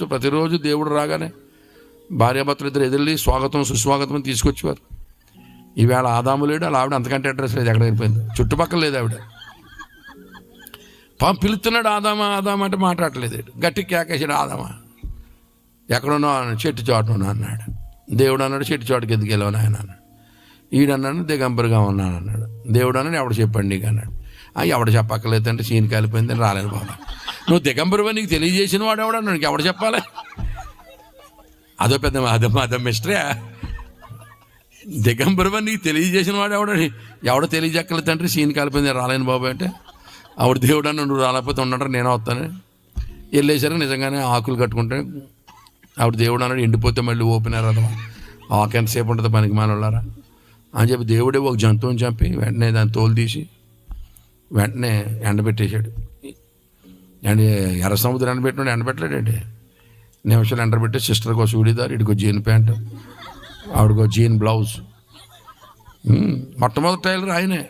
So ప్రతిరోజు దేవుడు రాగానే భార్యాభర్తలు ఇద్దరు ఎదిరి స్వాగతం సుస్వాగతం తీసుకొచ్చేవారు. ఈవేళ ఆదాము లేడు అలా ఆవిడ అంతకంటే అడ్రస్ లేదు ఎక్కడ వెళ్ళిపోయింది. చుట్టుపక్కల లేదు ఆవిడ. పాపం పిలుతున్నాడు ఆదామా ఆదామా అంటే మాట్లాడలేదు. గట్టి కేకేసాడు ఆదామా. ఎక్కడున్నా చెట్టు చాటున్నా అన్నాడు. దేవుడు అన్నాడు చెట్టు చోటకి ఎందుకు వెళ్ళావు నాయన అన్నాడు. ఈడన్నాడు దిగంబరిగా ఉన్నాను అన్నాడు. దేవుడు అన్నాడు ఎవడు చెప్పండి నీకు అన్నాడు. ఆ ఎవడు సీన్ కాలిపోయిందని రాలేదు బాబా. నువ్వు దిగంబరివా నీకు తెలియజేసిన వాడు ఎవడా నీకు ఎవడు చెప్పాలి? అదో పెద్ద అదో అదో మిస్టరే. దిగంబరివా నీకు తెలియజేసిన వాడు ఎవడని ఎవడో తెలియజెక్కలేదు తండ్రి? సీన్ కాలిపోయింది. రాలేను బాబు అంటే. ఆవిడ దేవుడు అని నువ్వు రాలేకపోతే ఉండటం నేను వస్తాను. వెళ్ళేసరికి నిజంగానే ఆకులు కట్టుకుంటే ఆవిడ దేవుడు అన్నాడు ఎండిపోతే మళ్ళీ ఓపెనర్ అదమా ఆకు ఎంతసేపు ఉంటుంది పనికి మానవులారా అని చెప్పి దేవుడే ఒక జంతువుని చంపి వెంటనే దాన్ని తోలు తీసి వెంటనే ఎండబెట్టేశాడు. అండి ఎర్ర సముద్రం ఎండబెట్టినాడు ఎండబెట్టలేడండి నిమిషాలు ఎండబెట్టి సిస్టర్కి చూడీదారు ఇడికో జీన్ ప్యాంట్ ఆవిడకో జీన్ బ్లౌజ్. మొట్టమొదటి టైలర్ ఆయనే.